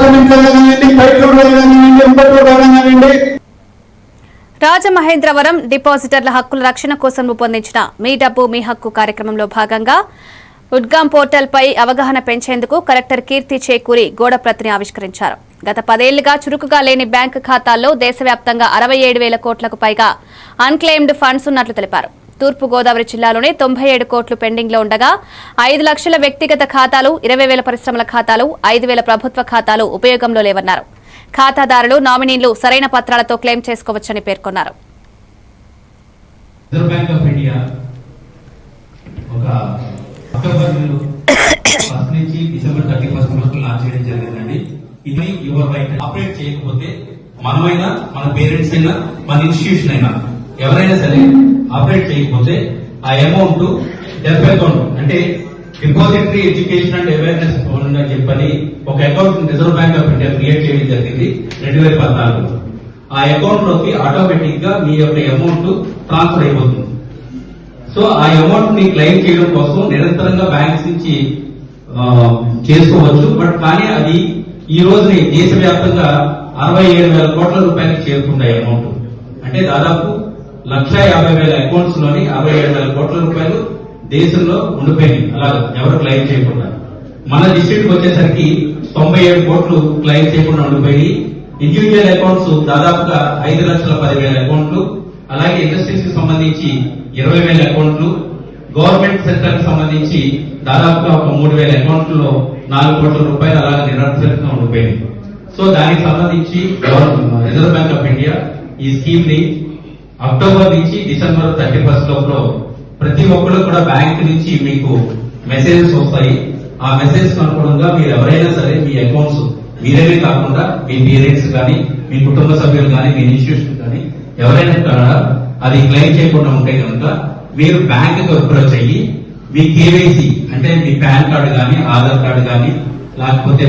కానివ్వండి కానివ్వండి కానివ్వండి రాజమహేంద్రవరం డిపాజిటర్ల హక్కుల రక్షణ కోసం రూపొందించిన మీ డబ్బు మీ హక్కు కార్యక్రమంలో భాగంగా ఉద్గాం పోర్టల్పై అవగాహన పెంచేందుకు కలెక్టర్ కీర్తి చేకూరి గోడ ప్రతిని ఆవిష్కరించారు. గత పదేళ్ళుగా చురుకుగా లేని బ్యాంకు ఖాతాల్లో దేశవ్యాప్తంగా అరవై ఏడు వేల కోట్లకు పైగా అన్క్లెయిమ్డ్ ఫండ్స్ ఉన్నట్లు తెలిపారు. తూర్పుగోదావరి జిల్లాలోని జిల్లాలోనే తొంభై ఏడు కోట్లు పెండింగ్లో ఉండగా ఐదు లక్షల వ్యక్తిగత ఖాతాలు ఇరవై వేల పరిశ్రమల ఖాతాలు ఐదు వేల ప్రభుత్వ ఖాతాలు ఉపయోగంలో లేవన్నారు. ఖాతాదారులు నామినీలు సరైన పత్రాలతో క్లెయిమ్ చేసుకోవచ్చని పేర్కొన్నారు. ఇది యువర్ రైట్ ఆపరేట్ చేయకపోతే మనమైనా మన పేరెంట్స్ అయినా మన ఇన్స్టిట్యూషన్ అయినా ఎవరైనా సరే ఆపరేట్ చేయకపోతే ఆ అమౌంట్ డెఫ్ అకౌంట్ అంటే depository education and awareness fund అని చెప్పని ఒక account reserve bank of India create చేయడం జరిగింది రెండు వేల పద్నాలుగు ఆ అకౌంట్లోకి ఆటోమేటిక్గా మీ యొక్క అమౌంట్ ట్రాన్స్ఫర్ అయిపోతుంది. సో ఆ అమౌంట్ని క్లెయిమ్ చేయడం కోసం నిరంతరంగా బ్యాంక్స్ నుంచి చేసుకోవచ్చు. బట్ కానీ అది ఈ రోజుని దేశవ్యాప్తంగా అరవై ఏడు వేల కోట్ల రూపాయలకు చేరుకున్నాయి అమౌంట్ అంటే దాదాపు లక్ష యాభై వేల అకౌంట్స్లోని అరవై ఏడు వేల కోట్ల రూపాయలు దేశంలో ఉండిపోయినాయి. అలా ఎవరు క్లెయిమ్ చేయకుండా. మన డిస్ట్రిక్ట్ వచ్చేసరికి తొంభై ఏడు కోట్లు క్లెయిమ్ చేయకుండా ఉండిపోయి ఇండివిజువల్ అకౌంట్స్ దాదాపుగా ఐదు లక్షల పదివేల అకౌంట్లు అలాగే ఇండస్ట్రీస్కి సంబంధించి ఇరవై వేల అకౌంట్లు గవర్నమెంట్ సెక్టర్కి సంబంధించి దాదాపుగా ఒక మూడు వేల అకౌంట్లో నాలుగు కోట్ల రూపాయలు అలా నిరంతరంగా ఉండిపోయింది సో దానికి సంబంధించి రిజర్వ్ బ్యాంక్ ఆఫ్ ఇండియా ఈ స్కీమ్ని అక్టోబర్ నుంచి డిసెంబర్ థర్టీ ఫస్ట్ లోపల ప్రతి ఒక్కరు కూడా బ్యాంక్ నుంచి మీకు మెసేజెస్ వస్తాయి. ఆ మెసేజ్ అనుగుణంగా మీరు ఎవరైనా సరే మీ అకౌంట్స్ మీరేమే కాకుండా మీ పేరెంట్స్ కానీ మీ కుటుంబ సభ్యులు కానీ మీ ఇన్స్టిట్యూషన్ కానీ ఎవరైనా కూడా అది క్లెయిమ్ చేయకుండా ఉంటే కనుక మీరు బ్యాంక్ అప్రోచ్ అయ్యి మీ కేవైసీ అంటే మీ పాన్ కార్డు కానీ ఆధార్ కార్డు కానీ లేకపోతే